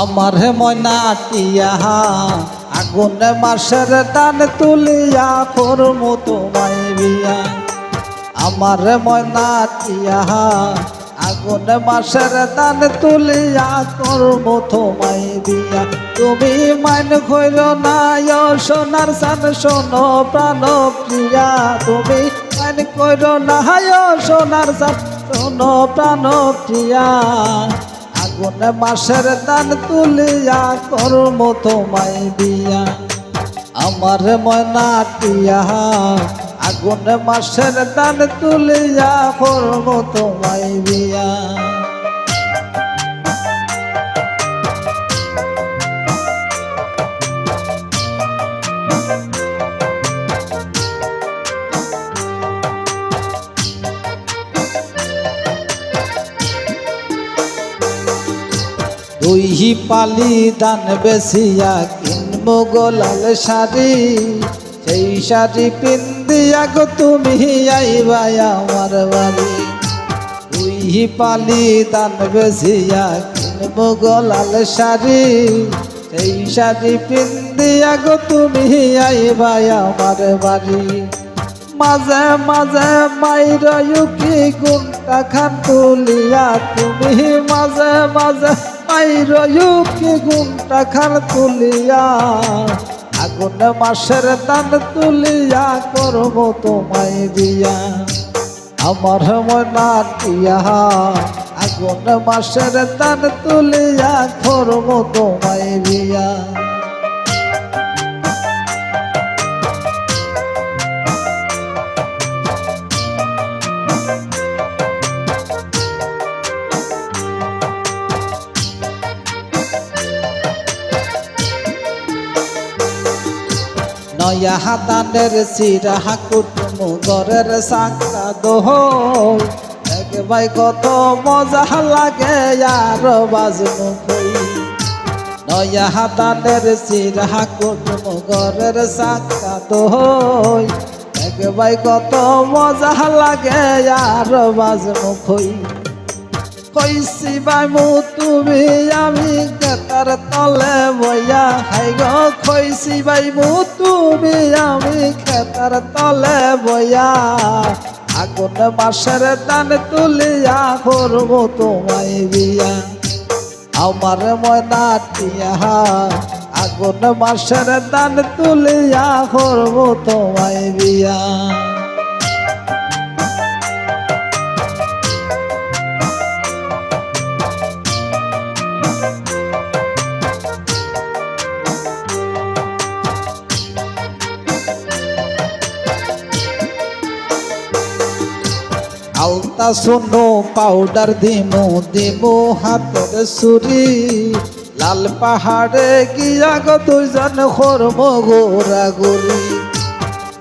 আমার ময়না টিয়া, আগুন মাসের দান তুলিয়া করমু তোমায় বিয়া। আমার ময়না টিয়া, আগুন মাসের দান তুলিয়া করমু তোমায় বিয়া। তুমি মাইন খৈর না সোনার সান শোনো প্রাণ প্রিয়া। তুমি মাইন কইর না সোনার সান শোনো প্রাণ প্রিয়া। আগুন মাসের দান তুলিয়া কর্ম তোমায় দিয়া। আমার ময়না টিয়া, আগুন মাসের দান তুলিয়া কর্ম তোমায় বিয়া দুই পালি দান বেসিয়া কিনবো গোলাল শাড়ি। সেই শাড়ি পিন্দিয়া গো তুমি আইবাই আমার বাড়ি। দুই পালি দান বেসিয়া কিনবো গোলাল শাড়ি। সেই শাড়ি পিন্দিয়া গো তুমি আইবাই আমার বাড়ি। মাঝে মাঝে মাইর ইউকি গুণটা খান তুলিয়া তুমি মাঝে মাঝে মাইর রয়ুকে গুণটা খান তুলিয়া, আগুন মাসের দান তুলিয়া করব তোমায় দিয়া। আমার মনা টিয়া আগুন মাসের দান তুলিয়া করব তোমায় বিয়া নয়া হাতানের সিরা কুটুমু ঘরের সাকা দোহ ভাই কত মজা লাগে আর বাজনু কই। নয়া হাতানের সিরা কুটুমু ঘরের সাকা দোহ ভাই কত মজা লাগে আর বাজনু কই। কইছি বাই মু, তুমি আমি গেতার তলে বইয়া হাই গো কইছি, ভাই, মু তুমি আমি খেতার তলে বয়া আগুন মাসের দান তুলিয়া করব তোমায় বিয়া আমার ময়না টিয়া, আগুন মাসের দান তুলিয়া করব তোমায় বিয়া আলতা শোনো পাউডার দিমু দিমু হাতের সুরি লাল পাহাড়ে গিয়া গো দুইজন খরম গোরা গরি।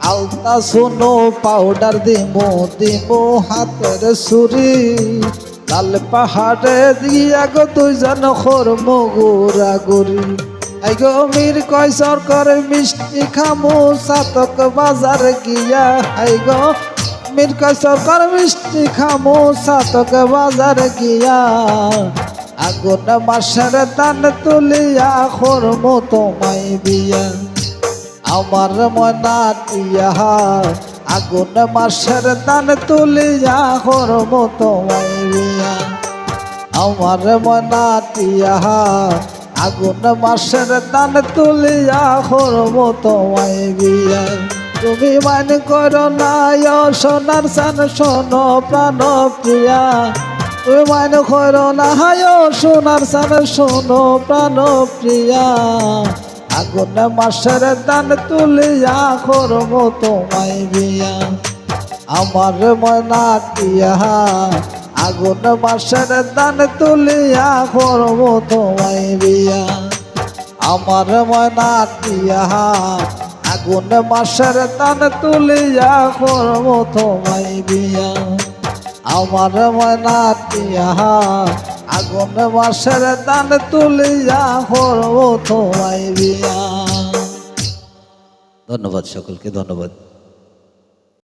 আলতা শোনো পাউডার দিমু দিমু হাতের সুরি লাল পাহাড়ে গিয়া গো দুইজন খরম গোরা গরি। এই গো মীর কয় সরকার মিষ্টি খামু, সাতক বাজার গিয়া গো মির্কা সরকার মিষ্টি খামো, সাতক বাজার গিয়া। আগুন মাসের দান তুলিয়া, খরম তোমায় বিয়া আমার মনা টিয়া আগুন মাসের দান তুলিয়া, খরম তোমায় বিয়া আমার মনা টিয়া আগুন মাসের দান তুলিয়া, খরম তোমায় বিয়া তুমি মান করো না সোনার সান শোনো প্রাণ প্রিয়া তুমি মান করো না সোনার সান শোনো প্রাণ প্রিয়া আগুন মাসের দান তুলিয়া করব তোমায় বিয়া আমার ময়না টিয়া আগুন মাসের দান তুলিয়া করব তোমায় বিয়া আমার ময়না টিয়া আগুন মাসের তান তুলিয়া করব তোমায় বিয়া আমার ময়না টিয়া আগুন মাসের দান তুলিয়া করব তোমায় বিয়া ধন্যবাদ সকলকে, ধন্যবাদ।